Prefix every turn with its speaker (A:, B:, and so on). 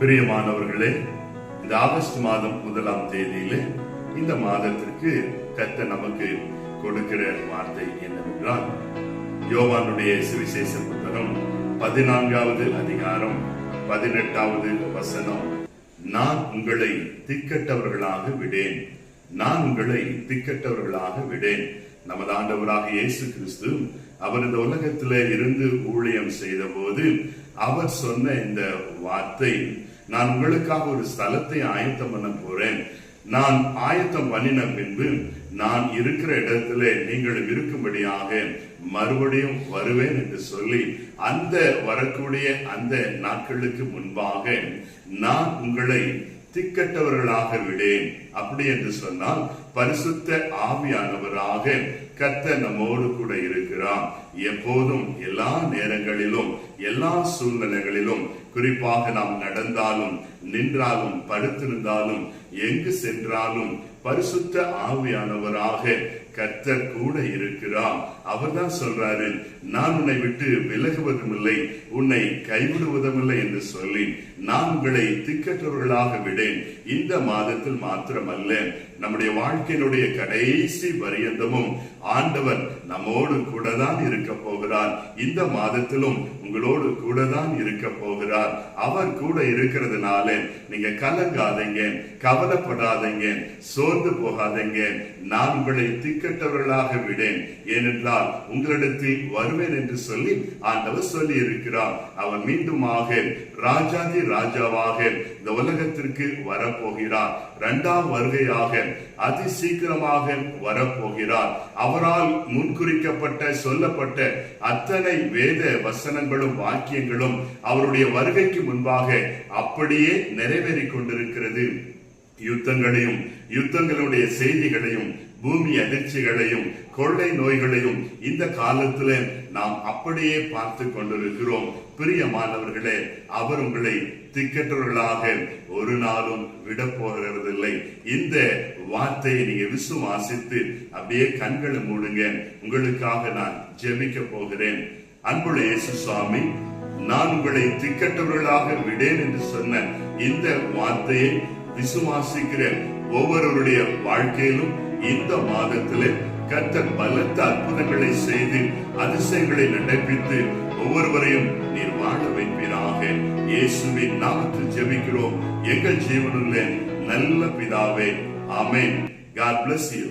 A: பிரியமானவர்களே இந்த ஆகஸ்ட் மாதம் முதலாம் தேதியிலே இந்த மாதத்திற்கு கத்த நமக்கு கொடுக்கிற வார்த்தை என்னவென்றால் யோவானுடைய சுவிசேஷ புத்தகம் பதினான்காவது அதிகாரம் பதினெட்டாவது வசனம் நான் உங்களை திக்கட்டவர்களாக விடேன். நான் உங்களை திக்கட்டவர்களாக விடேன். நமது ஆண்டவராக இயேசு கிறிஸ்து அவர் இந்த உலகத்தில் இருந்து ஊழியம் செய்த போது அவர் சொன்ன இந்த வார்த்தை நான் உங்களுக்காக ஒரு ஸ்தலத்தை ஆயத்தம் பண்ண போறேன். நான் ஆயத்தம் பண்ணின பின்பு நான் இருக்கிற இடத்துல நீங்கள் இருக்கும்படியாக மறுபடியும் வருவேன் என்று சொல்லி அந்த வரக்கூடிய அந்த நாட்களுக்கு முன்பாக நான் உங்களை திக்கட்டவர்களாக விடேன். அப்படி என்று சொன்னால் பரிசுத்த ஆவியானவராக கத்த நம்மோடு கூட இருக்கிறார். எப்போதும் எல்லா நேரங்களிலும் எல்லா சூழ்நிலைகளிலும் குறிப்பாக நாம் நடந்தாலும் நின்றாலும் படுத்திருந்தாலும் எங்கு சென்றாலும் பரிசுத்த ஆவியானவராக கர்த்தர் கூட இருக்கிறார். அவர்தான் சொல்றாரு நான் உன்னை விட்டு விலகுவதும் இல்லை உன்னை கைவிடுவதும் இல்லை என்று சொல்லி நான் உங்களை திக்கற்றவர்களாக விடேன். இந்த மாதத்தில் மாத்திரமல்ல நம்முடைய வாழ்க்கையினுடைய கடைசி பரியந்தமும் ஆண்டவர் நம்மோடு கூட தான் இருக்க போகிறார். இந்த மாதத்திலும் உங்களோடு கூட தான் இருக்க போகிறார். அவர் கூட இருக்கிறதுனால நீங்க கலங்காதீங்க கவலைப்படாதீங்க சோர்ந்து போகாதீங்க. நான் உங்களை திக்கட்டவர்களாக விடேன். ஏனென்றால் உங்களிடத்தில் வருவேன் என்று சொல்லி ஆண்டவர் சொல்லி இருக்கிறார் அவர் மீண்டுமாக ராஜாதி ராஜாவாக இந்த உலகத்திற்கு வரப்போகிறார். இரண்டாம் வருகையாக அதி சீக்கிரமாக வரப்போகிறார். அவரால் முன்குறிக்கப்பட்ட சொல்லப்பட்ட அத்தனை வேத வசனங்கள் வசனங்களும் வாக்கியங்களும் அவருடைய வருகைக்கு முன்பாக அப்படியே நிறைவேறி கொண்டிருக்கிறது. யுத்தங்களையும் யுத்தங்களுடைய செய்திகளையும் பூமி அதிர்ச்சிகளையும் கொள்ளை நோய்களையும் இந்த காலத்துல நாம் அப்படியே பார்த்து கொண்டிருக்கிறோம். பிரியமானவர்களே அவர் உங்களை திக்கற்றவர்களாக ஒரு நாளும் விட போகிறதில்லை. இந்த வார்த்தையை நீங்க விசுவாசித்து அப்படியே கண்களை மூடுங்க. உங்களுக்காக நான் ஜெபிக்க போகிறேன். அன்புள்ள இயேசு சுவாமி நான் உங்களை திக்கற்றவர்களாக விடேன் என்று சொன்ன இந்த வார்த்தையை விசுவாசிக்கிற ஒவ்வொருவருடைய வாழ்க்கையிலும் இந்த மாதத்திலே கர்த்தர் பலத்த அற்புதங்களை செய்து அதிசயங்களை நடப்பித்து ஒவ்வொருவரையும் நீர் வாழ வைப்பீராக. இயேசுவின் நாமத்தில் ஜெபிக்கிறோம். எங்கள் ஜீவனுள்ள நல்ல பிதாவே அமேன் காட் பிளஸ் யூ